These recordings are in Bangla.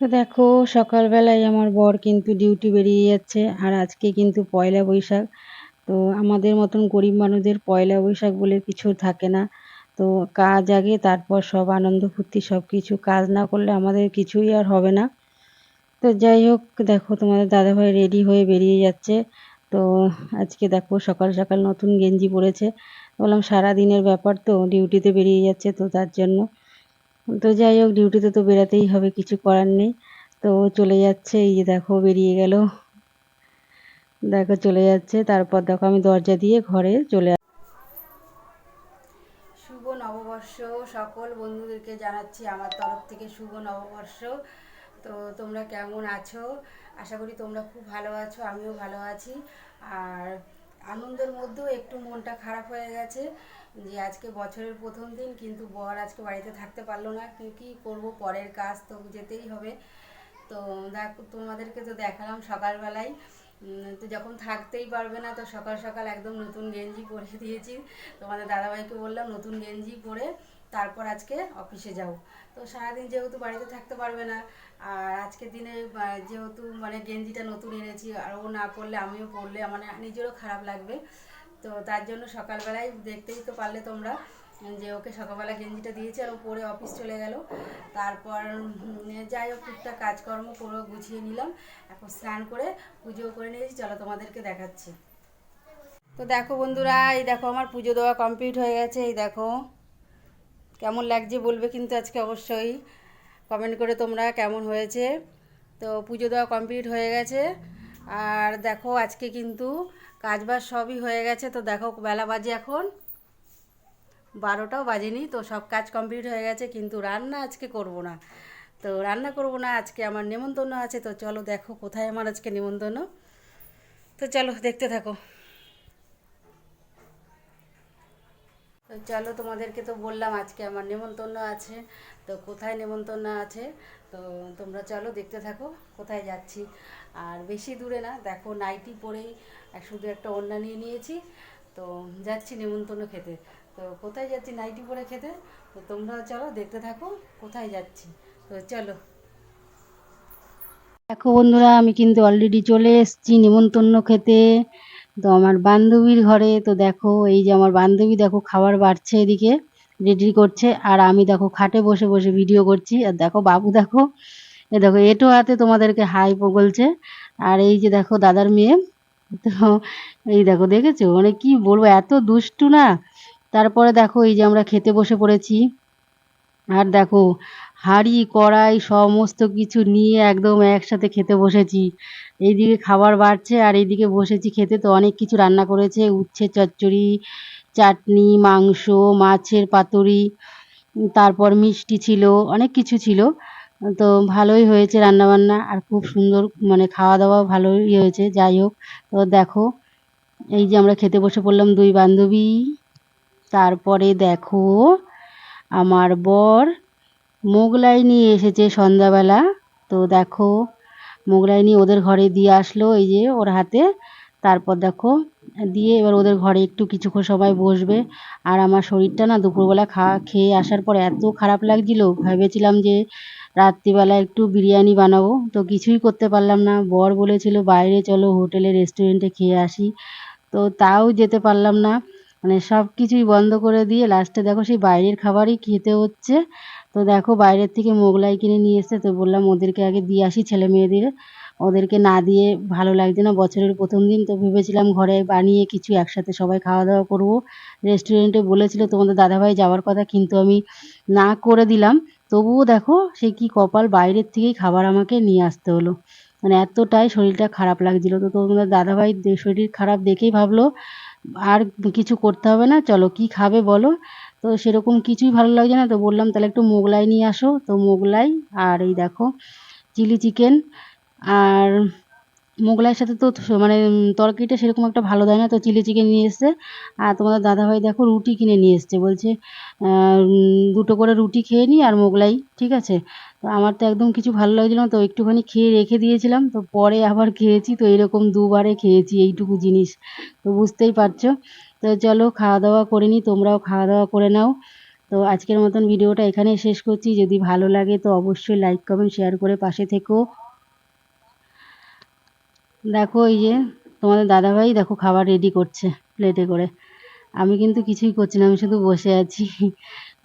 তো দেখো, সকালবেলায় আমার বর কিন্তু ডিউটি বেরিয়ে যাচ্ছে, আর আজকে কিন্তু পয়লা বৈশাখ। তো আমাদের মতন গরিব মানুষদের পয়লা বৈশাখ বলে কিছু থাকে না। তো কাজ আগে, তারপর সব আনন্দ ফুর্তি সব কিছু কাজ না করলে আমাদের কিছুই আর হবে না। তো যাই হোক, দেখো, তোমাদের দাদাভাই রেডি হয়ে বেরিয়ে যাচ্ছে। তো আজকে দেখো, সকাল সকাল নতুন গেঞ্জি পরেছে। বললাম সারা দিনের ব্যাপার তো, ডিউটিতে বেরিয়ে যাচ্ছে তো তার জন্য। তো যাই হোক ডিউটিতে তো বেরাতেই হবে, কিছু করার নেই। তো চলে যাচ্ছে, এই যে দেখো বেরিয়ে গেল। দেখো, চলে যাচ্ছে। তারপর দেখো, আমি দরজা দিয়ে ঘরে চলে শুভ নববর্ষ। সকল বন্ধুদেরকে জানাচ্ছি আমার তরফ থেকে শুভ নববর্ষ। তো তোমরা কেমন আছো? আশা করি তোমরা খুব ভালো আছো, আমিও ভালো আছি। আর মধ্যেও একটু মনটা খারাপ হয়ে গেছে যে আজকে বছরের প্রথম দিন, কিন্তু বর আজকে বাড়িতে থাকতে পারল না। কি, কী করব? পরের কাজ তো যেতেই হবে। তো দেখ, তোমাদেরকে তো দেখালাম সকালবেলায়। তো যখন থাকতেই পারবে না, তো সকাল সকাল একদম নতুন গেঞ্জি পরে দিয়েছি। তোমাদের দাদাভাইকে বললাম, নতুন গেঞ্জি পরে তারপর আজকে অফিসে যাও। তো সারাদিন যেহেতু বাড়িতে থাকতে পারবে না, আর আজকের দিনে যেহেতু মানে গেঞ্জিটা নতুন এনেছি, আর ও না পরলে, আমিও পরলে মানে নিজেরও খারাপ লাগবে। তো তার জন্য সকালবেলায় দেখতেই তো পারলে তোমরা যে ওকে সকালবেলা গেঞ্জিটা দিয়েছি আর ও পরে অফিস চলে গেল। তারপর যাই হোক, টুকটাক কাজকর্ম পুরো গুছিয়ে নিলাম। এখন স্নান করে পুজো করে নিয়েছি। চলো তোমাদেরকে দেখাচ্ছি। তো দেখো বন্ধুরা, এই দেখো আমার পুজো দেওয়া কমপ্লিট হয়ে গেছে। এই দেখো, কেমন লাগছে বলবে কিন্তু আজকে অবশ্যই। কমেন্ট করে তোমরা কেমন হয়েছে। তো পুজো দেওয়া কমপ্লিট হয়ে গেছে। আর দেখো, আজকে কিন্তু কাজবাজ সবই হয়ে গেছে, তো দেখো বেলা বাজে এখন। বারোটাও বাজেনি, তো সব কাজ কমপ্লিট হয়ে গেছে, কিন্তু রান্না আজকে করব না। তো রান্না করব না, আজকে আমার নেমন্তন্ন আছে, তো চলো দেখো কোথায় আমার আজকে নেমন্তন্ন। তো চলো দেখতে থাকো। তো চলো তোমাদেরকে তো বললাম আজকে আমার নেমন্তন্ন আছে। তো কোথায় নেমন্তন্ন আছে? তো তোমরা চলো দেখতে থাকো কোথায় যাচ্ছি। আর বেশি দূরে না, দেখো নাইটি পরেই শুধু একটা ওড়না নিয়ে নিয়েছি। তো যাচ্ছি নেমন্তন্ন খেতে। তো কোথায় যাচ্ছি নাইটি পরে খেতে? তো তোমরা চলো দেখতে থাকো কোথায় যাচ্ছি। তো চলো। দেখো বন্ধুরা, আমি কিন্তু অলরেডি চলে এসেছি নেমন্তন্ন খেতে। তো আমার বান্ধবীর ঘরে, তো দেখো, এই যে আমার বান্ধবী, দেখো, খাবার বাড়ছে এদিকে, রেডি করছে, আর আমি দেখো, খাটে বসে বসে ভিডিও করছি। আর দেখো, বাবু, দেখো, এ দেখো, এটো হাতে তোমাদেরকে হাই বলছে। আর এই যে দেখো, দাদার মেয়ে, তো এই দেখো, দেখেছ? মানে কি বলব, এত দুষ্টু না? তারপরে দেখো, এই যে আমরা খেতে বসে পড়েছি। আর দেখো হাঁড়ি, কড়াই সমস্ত কিছু নিয়ে একদম একসাথে খেতে বসেছি। এইদিকে খাবার বাড়ছে আর এইদিকে বসেছি খেতে তো অনেক কিছু রান্না করেছে। উচ্ছে, চচ্চড়ি, চাটনি, মাংস, মাছের পাতুরি, তারপর মিষ্টি ছিল, অনেক কিছু ছিল। তো ভালোই হয়েছে রান্নাবান্না আর খুব সুন্দর মানে খাওয়া দাওয়া ভালোই হয়েছে। যাই হোক, তো দেখো, এই যে আমরা খেতে বসে পড়লাম দুই বান্ধবী। তারপরে দেখো, আমার বর মোগলাই নিয়ে এসেছে সন্ধ্যাবেলা। তো দেখো, মোগলাই নিয়ে ওদের ঘরে দিয়ে আসলো এই যে ওর হাতে। তারপর দেখো, দিয়ে এবার ওদের ঘরে একটু কিছুক্ষণ সবাই বসবে। আর আমার শরীরটা না দুপুরবেলা খাওয়া খেয়ে আসার পর এত খারাপ লাগছিল, ভেবেছিলাম যে রাত্রিবেলা একটু বিরিয়ানি বানাবো। তো কিছুই করতে পারলাম না। বর বলেছিল, বাইরে চলো হোটেলে, রেস্টুরেন্টে খেয়ে আসি। তো তাও যেতে পারলাম না। মানে সব কিছুই বন্ধ করে দিয়ে লাস্টে দেখো সেই বাইরের খাবারই খেতে হচ্ছে। তো দেখো বাইরের থেকে মোগলাই কিনে নিয়ে এসছে, তো বললাম ওদেরকে আগে দিয়ে আসি ছেলে মেয়েদের। ওদেরকে না দিয়ে ভালো লাগছে না, বছরের প্রথম দিন, তো ভেবেছিলাম ঘরে বানিয়ে কিছু একসাথে সবাই খাওয়া দাওয়া করব রেস্টুরেন্টে বলেছিল, তোমাদের দাদাভাই যাওয়ার কথা, কিন্তু আমি না করে দিলাম। তবুও দেখো সে কি কপাল, বাইরের থেকেই খাবার আমাকে নিয়ে আসতে হলো। মানে এতটাই শরীরটা খারাপ লাগছিল। তো তোমাদের দাদাভাই শরীর খারাপ দেখেই ভাবলো আর কিছু করতে হবে না, চলো কি খাবে বলো। তো সেরকম কিছুই ভালো লাগছে না, তো বললাম তাহলে একটু মোগলাই নিয়ে আসো। তো মোগলাই আর এই দেখো, চিলি চিকেন আর মোগলাইয়ের সাথে তো মানে তরকারিটা সেরকম একটা ভালো দেয় না, তো চিলি চিকেন নিয়ে এসছে। আর তোমাদের দাদাভাই দেখো রুটি কিনে নিয়ে এসছে, বলছে দুটো করে রুটি খেয়ে নিই আর মোগলাই, ঠিক আছে? তো আমার তো একদম কিছু ভালো লাগছিল না, তো একটুখানি খেয়ে রেখে দিয়েছিলাম, তো পরে আবার খেয়েছি, তো এরকম দুবারে খেয়েছি এইটুকু জিনিস, তো বুঝতেই পারছ? তো চলো খাওয়া দাওয়া করে নিই তোমরাও খাওয়া দাওয়া করে নাও। তো আজকের মতন ভিডিওটা এখানেই শেষ করছি, যদি ভালো লাগে তো অবশ্যই লাইক কমেন্ট শেয়ার করে পাশে থেকো। দেখো এই যে তোমাদের দাদাভাই দেখো খাবার রেডি করছে প্লেটে করে। আমি কিন্তু কিছুই করছি না, আমি শুধু বসে আছি।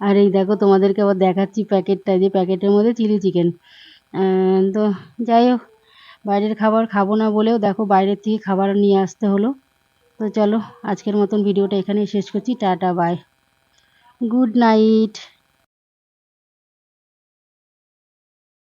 আর এই দেখো তোমাদেরকে আবার দেখাচ্ছি প্যাকেটটা যে প্যাকেটের মধ্যে চিলি চিকেন তো যাই হোক, বাইরের খাবার খাব না বলেও দেখো বাইরের থেকে খাবার নিয়ে আসতে হলো। তো চলো আজকের মতন ভিডিওটা এখানেই শেষ করছি, টাটা বাই গুড নাইট